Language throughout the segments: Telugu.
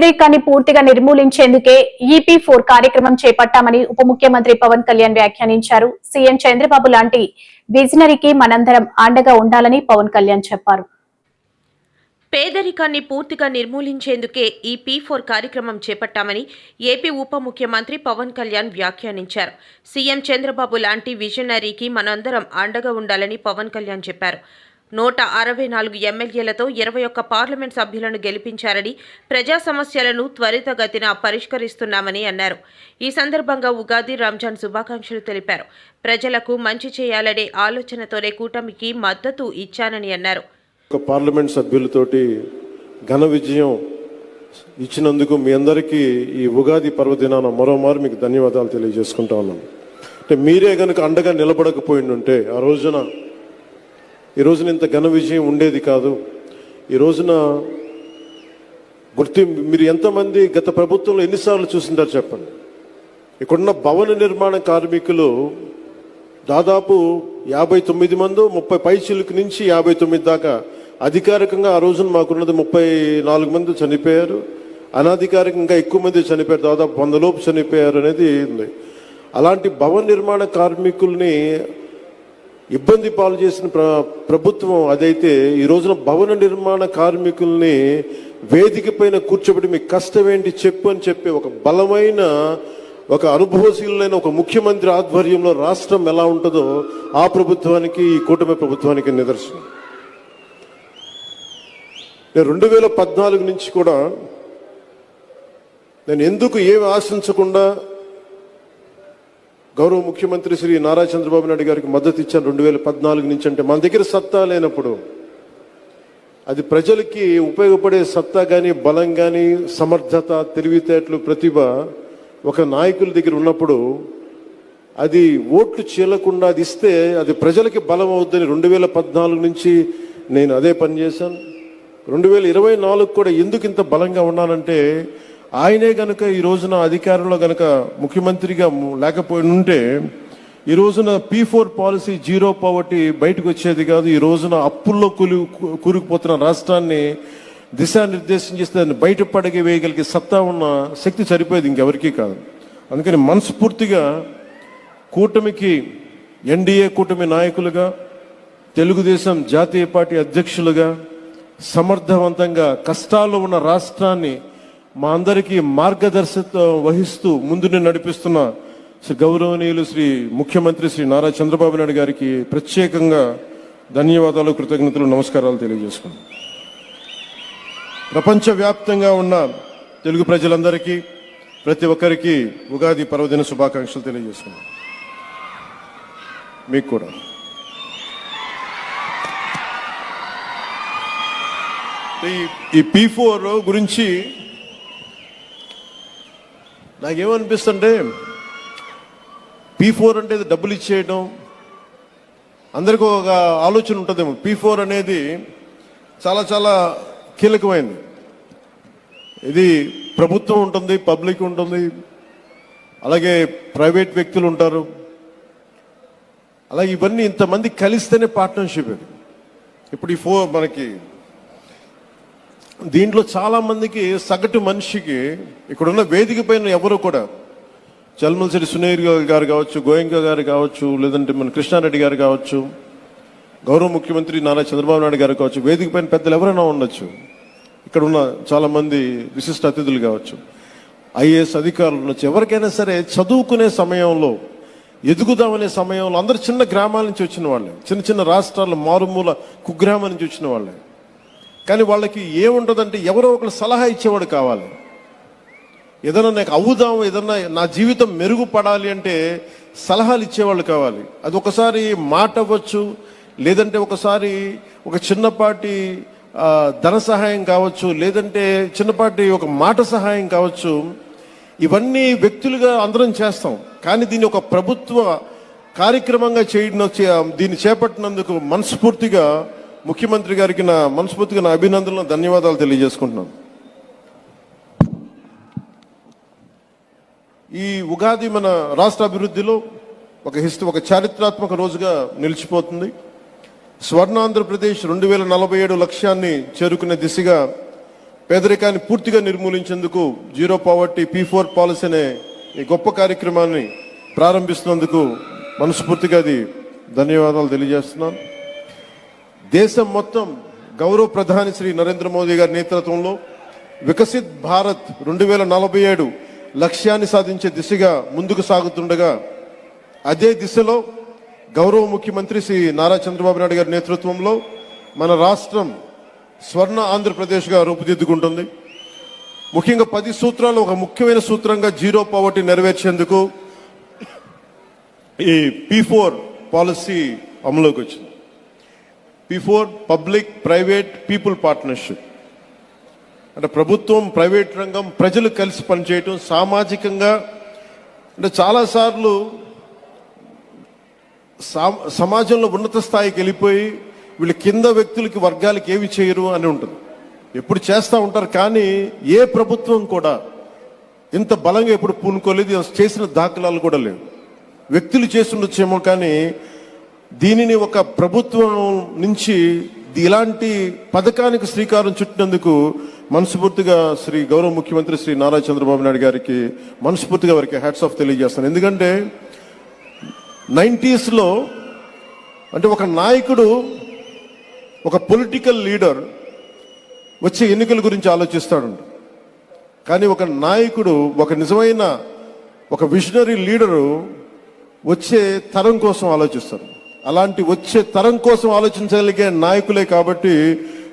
పేదరికాన్ని పూర్తిగా నిర్మూలించేందుకే ఈపీ ఫోర్ కార్యక్రమం చేపట్టామని ఉప ముఖ్యమంత్రి పవన్ కళ్యాణ్ వ్యాఖ్యానించారు. సీఎం చంద్రబాబు లాంటి విజనరీకి మనందరం అండగా ఉండాలని పవన్ కళ్యాణ్ చెప్పారు. పేదరికాన్ని పూర్తిగా నిర్మూలించేందుకే ఈ పీ ఫోర్ కార్యక్రమం చేపట్టామని ఏపీ ఉప ముఖ్యమంత్రి పవన్ కళ్యాణ్ వ్యాఖ్యానించారు. సీఎం చంద్రబాబు లాంటి విజనరీకి మనందరం అండగా ఉండాలని పవన్ కళ్యాణ్ చెప్పారు. నూట అరవై నాలుగు ఎమ్మెల్యేలతో ఇరవై ఒక్క పార్లమెంట్ సభ్యులను గెలిపించారని ప్రజా సమస్యలను త్వరితగతిన పరిష్కరిస్తున్నామని అన్నారు. ఈ సందర్భంగా ఉగాది రంజాన్ శుభాకాంక్షలు తెలిపారు. ప్రజలకు మంచి చేయాలనే ఆలోచనతోనే కూటమికి మద్దతు ఇచ్చానని అన్నారు. ఒక పార్లమెంట్ సభ్యులతోటి ఘన విజయం ఇచ్చినందుకు మీ అందరికీ ఈ ఉగాది పర్వదినాన మరోమారు మీకు ధన్యవాదాలు తెలియజేసుకుంటా ఉన్నాను. అంటే మీరే గనుక అండగా నిలబడకపోయిండుంటే ఆ రోజున ఈ రోజున ఇంత ఘన విజయం ఉండేది కాదు. ఈ రోజున గుర్తి మీరు ఎంతమంది గత ప్రభుత్వంలో ఎన్నిసార్లు చూసింటారు చెప్పండి. ఇక్కడున్న భవన నిర్మాణ కార్మికులు దాదాపు యాభై తొమ్మిది మంది ముప్పై పైచిలకు నుంచి యాభై తొమ్మిది దాకా అధికారికంగా ఆ రోజున మాకున్నది ముప్పై నాలుగు మంది చనిపోయారు. అనధికారికంగా ఎక్కువ మంది చనిపోయారు. దాదాపు వందలోపు చనిపోయారు అనేది ఉంది. అలాంటి భవన నిర్మాణ కార్మికుల్ని ఇబ్బంది పాలు చేసిన ప్ర ప్రభుత్వం అదైతే ఈ రోజున భవన నిర్మాణ కార్మికుల్ని వేదిక పైన కూర్చోబెట్టి మీ కష్టం ఏంటి చెప్పు అని చెప్పి ఒక బలమైన ఒక అనుభవశీలైన ఒక ముఖ్యమంత్రి ఆధ్వర్యంలో రాష్ట్రం ఎలా ఉంటుందో ఆ ప్రభుత్వానికి ఈ కూటమి ప్రభుత్వానికి నిదర్శనం. నేను రెండు వేల పద్నాలుగు నుంచి కూడా నేను ఎందుకు ఏమి ఆశించకుండా గౌరవ ముఖ్యమంత్రి శ్రీ నారా చంద్రబాబు నాయుడు గారికి మద్దతు ఇచ్చాను రెండు వేల పద్నాలుగు నుంచి అంటే మన దగ్గర సత్తా లేనప్పుడు అది ప్రజలకి ఉపయోగపడే సత్తా కానీ బలం కానీ సమర్థత తెలివితేటలు ప్రతిభ ఒక నాయకుల దగ్గర ఉన్నప్పుడు అది ఓట్లు చీలకుండా అది ఇస్తే అది ప్రజలకి బలం అవుద్దని రెండు వేల పద్నాలుగు నుంచి నేను అదే పని చేశాను. రెండు వేల ఇరవై నాలుగు కూడా ఎందుకు ఇంత బలంగా ఉన్నానంటే ఆయనే గనక ఈ రోజున అధికారంలో గనక ముఖ్యమంత్రిగా లేకపోయి ఉంటే ఈ రోజున P four policy zero poverty బయటకు వచ్చేది కాదు. ఈ రోజున అప్పుల్లో కూలి కూరుకుపోతున్న రాష్ట్రాన్ని దిశానిర్దేశం చేస్తే దాన్ని బయట పడగి వేయగలిగే సత్తా ఉన్న శక్తి సరిపోయేది ఇంకెవరికీ కాదు. అందుకని మనస్ఫూర్తిగా కూటమికి ఎన్డీఏ కూటమి నాయకులుగా తెలుగుదేశం జాతీయ పార్టీ అధ్యక్షులుగా సమర్థవంతంగా కష్టాల్లో ఉన్న రాష్ట్రాన్ని మా అందరికీ మార్గదర్శకత్వం వహిస్తూ ముందుని నడిపిస్తున్న శ్రీ గౌరవనీయులు శ్రీ ముఖ్యమంత్రి శ్రీ నారా చంద్రబాబు నాయుడు గారికి ప్రత్యేకంగా ధన్యవాదాలు కృతజ్ఞతలు నమస్కారాలు తెలియజేసుకున్నాను ప్రపంచవ్యాప్తంగా ఉన్న తెలుగు ప్రజలందరికీ ప్రతి ఒక్కరికి ఉగాది పర్వదిన శుభాకాంక్షలు తెలియజేసుకున్నాను మీకు కూడా. ఈ ఈ పీ ఫోర్ గురించి నాకేమనిపిస్తుంటే పీ ఫోర్ అంటే డబ్బులు ఇచ్చేయడం అందరికీ ఒక ఆలోచన ఉంటుందేమో. పీ ఫోర్ అనేది చాలా చాలా కీలకమైనది ఇది ప్రభుత్వం ఉంటుంది పబ్లిక్ ఉంటుంది అలాగే ప్రైవేట్ వ్యక్తులు ఉంటారు. అలాగే ఇవన్నీ ఇంతమంది కలిస్తేనే పార్ట్నర్షిప్ ఇది. ఇప్పుడు ఈ ఫోర్ మనకి దీంట్లో చాలా మందికి సగటు మనిషికి ఇక్కడున్న వేదిక పైన ఎవరు కూడా చల్మల్సిరి సునీర్ గారు కావచ్చు గోయంక గారు కావచ్చు లేదంటే మన కృష్ణారెడ్డి గారు కావచ్చు గౌరవ ముఖ్యమంత్రి నారా చంద్రబాబు నాయుడు గారు కావచ్చు వేదిక పైన పెద్దలు ఎవరైనా ఉండొచ్చు. ఇక్కడ ఉన్న చాలా మంది విశిష్ట అతిథులు కావచ్చు. ఐఏఎస్ అధికారులు ఉండొచ్చు. ఎవరికైనా సరే చదువుకునే సమయంలో ఎదుగుదామనే సమయంలో అందరు చిన్న గ్రామాల నుంచి వచ్చిన వాళ్ళే. చిన్న చిన్న రాష్ట్రాల మారుమూల కుగ్రామం నుంచి వచ్చిన వాళ్ళే. కానీ వాళ్ళకి ఏముండదంటే ఎవరో ఒకరు సలహా ఇచ్చేవాడు కావాలి. ఏదైనా నాకు అవుదాం ఏదన్నా నా జీవితం మెరుగుపడాలి అంటే సలహాలు ఇచ్చేవాళ్ళు కావాలి. అది ఒకసారి మాట అవ్వచ్చు లేదంటే ఒకసారి ఒక చిన్నపాటి ధన సహాయం కావచ్చు లేదంటే చిన్నపాటి ఒక మాట సహాయం కావచ్చు. ఇవన్నీ వ్యక్తులుగా అందరం చేస్తాం. కానీ దీన్ని ఒక ప్రభుత్వ కార్యక్రమంగా చేయడం దీన్ని చేపట్టినందుకు మనస్ఫూర్తిగా ముఖ్యమంత్రి గారికి నా మనస్ఫూర్తిగా నా అభినందనలు ధన్యవాదాలు తెలియజేసుకుంటున్నాను. ఈ ఉగాది మన రాష్ట్ర అభివృద్ధిలో ఒక హిస్ట్ ఒక చారిత్రాత్మక రోజుగా నిలిచిపోతుంది. స్వర్ణాంధ్రప్రదేశ్ రెండు వేల నలభై ఏడు లక్ష్యాన్ని చేరుకునే దిశగా పేదరికాన్ని పూర్తిగా నిర్మూలించేందుకు zero poverty P four policy అనే ఈ గొప్ప కార్యక్రమాన్ని ప్రారంభిస్తున్నందుకు మనస్ఫూర్తిగా అది ధన్యవాదాలు తెలియజేస్తున్నాను. దేశం మొత్తం గౌరవ ప్రధాని శ్రీ నరేంద్ర మోదీ గారి నేతృత్వంలో వికసిత్ భారత్ రెండు వేల నలభై ఏడు లక్ష్యాన్ని సాధించే దిశగా ముందుకు సాగుతుండగా అదే దిశలో గౌరవ ముఖ్యమంత్రి శ్రీ నారా చంద్రబాబు నాయుడు గారి నేతృత్వంలో మన రాష్ట్రం స్వర్ణ ఆంధ్రప్రదేశ్గా రూపుదిద్దుకుంటుంది. ముఖ్యంగా పది సూత్రాలు ఒక ముఖ్యమైన సూత్రంగా జీరో పావర్టీ నెరవేర్చేందుకు ఈ పీ ఫోర్ పాలసీ అమలులోకి వచ్చింది. Before public private people partnership అంటే ప్రభుత్వం ప్రైవేట్ రంగం ప్రజలు కలిసి పనిచేయటం సామాజికంగా అంటే చాలాసార్లు సమాజంలో ఉన్నత స్థాయికి వెళ్ళిపోయి వీళ్ళు కింద వ్యక్తులకి వర్గాలకి ఏమి చేయరు అని ఉంటుంది. ఎప్పుడు చేస్తూ ఉంటారు కానీ ఏ ప్రభుత్వం కూడా ఇంత బలంగా ఎప్పుడు పూనుకోలేదు చేసిన దాఖలాలు కూడా లేవు. వ్యక్తులు చేస్తుండొచ్చేమో కానీ దీనిని ఒక ప్రభుత్వం నుంచి ఇలాంటి పథకానికి శ్రీకారం చుట్టినందుకు మనస్ఫూర్తిగా శ్రీ గౌరవ ముఖ్యమంత్రి శ్రీ నారా చంద్రబాబు నాయుడు గారికి మనస్ఫూర్తిగా వారికి హ్యాట్స్ ఆఫ్ తెలియజేస్తాను. ఎందుకంటే నైంటీస్లో అంటే ఒక నాయకుడు ఒక పొలిటికల్ లీడర్ వచ్చే ఎన్నికల గురించి ఆలోచిస్తాడు కానీ ఒక నాయకుడు ఒక నిజమైన ఒక విజనరీ లీడరు వచ్చే తరం కోసం ఆలోచిస్తారు అలాంటి వచ్చే తరం కోసం ఆలోచించగలిగే నాయకులే కాబట్టి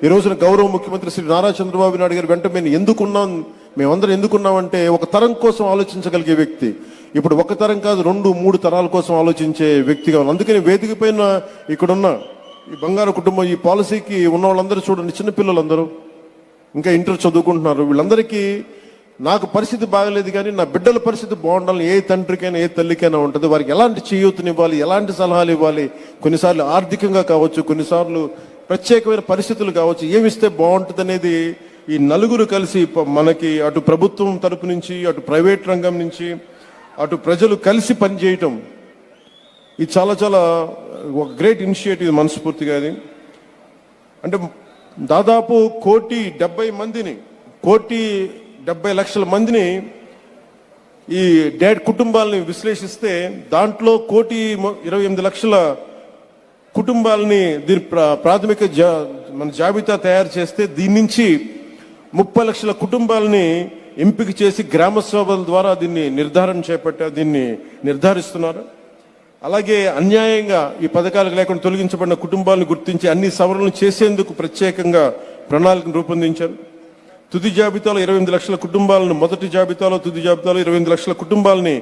ఈ రోజున గౌరవ ముఖ్యమంత్రి శ్రీ నారా చంద్రబాబు నాయుడు గారు వెంట మేము ఎందుకున్నాం? మేమందరం ఎందుకున్నామంటే ఒక తరం కోసం ఆలోచించగలిగే వ్యక్తి. ఇప్పుడు ఒక తరం కాదు రెండు మూడు తరాల కోసం ఆలోచించే వ్యక్తిగా ఉన్నాం. అందుకని వేదిక పైన ఇక్కడున్న ఈ బంగారు కుటుంబం ఈ పాలసీకి ఉన్న వాళ్ళందరూ చూడండి చిన్నపిల్లలందరూ ఇంకా ఇంటర్ చదువుకుంటున్నారు. వీళ్ళందరికీ నాకు పరిస్థితి బాగలేదు కానీ నా బిడ్డల పరిస్థితి బాగుండాలని ఏ తండ్రికైనా ఏ తల్లికైనా ఉంటుంది. వారికి ఎలాంటి చేయూతనివ్వాలి ఎలాంటి సలహాలు ఇవ్వాలి కొన్నిసార్లు ఆర్థికంగా కావచ్చు కొన్నిసార్లు ప్రత్యేకమైన పరిస్థితులు కావచ్చు ఏమిస్తే బాగుంటుంది అనేది ఈ నలుగురు కలిసి మనకి అటు ప్రభుత్వం తరపు నుంచి అటు ప్రైవేట్ రంగం నుంచి అటు ప్రజలు కలిసి పనిచేయటం. ఇది చాలా చాలా ఒక గ్రేట్ ఇనిషియేటివ్ మనస్ఫూర్తిగా అది. అంటే దాదాపు కోటి డెబ్బై మందిని కోటి డెబ్బై లక్షల మందిని ఈ డాడ్ కుటుంబాలని విశ్లేషిస్తే దాంట్లో కోటి ఇరవై ఎనిమిది లక్షల కుటుంబాలని దీని ప్రా- ప్రాథమిక జా మన జాబితా తయారు చేస్తే దీని నుంచి ముప్పై లక్షల కుటుంబాలని ఎంపిక చేసి గ్రామ సభల ద్వారా దీన్ని నిర్ధారణ చేపట్టారు దీన్ని నిర్ధారిస్తున్నారు. అలాగే అన్యాయంగా ఈ పథకాలకు లేకుండా తొలగించబడిన కుటుంబాలను గుర్తించి అన్ని సవరణలు చేసేందుకు ప్రత్యేకంగా ప్రణాళికను రూపొందించారు. తుది జాబితాలో ఇరవై లక్షల కుటుంబాలను మొదటి జాబితాలో తుది జాబితాలో ఇరవై లక్షల కుటుంబాలని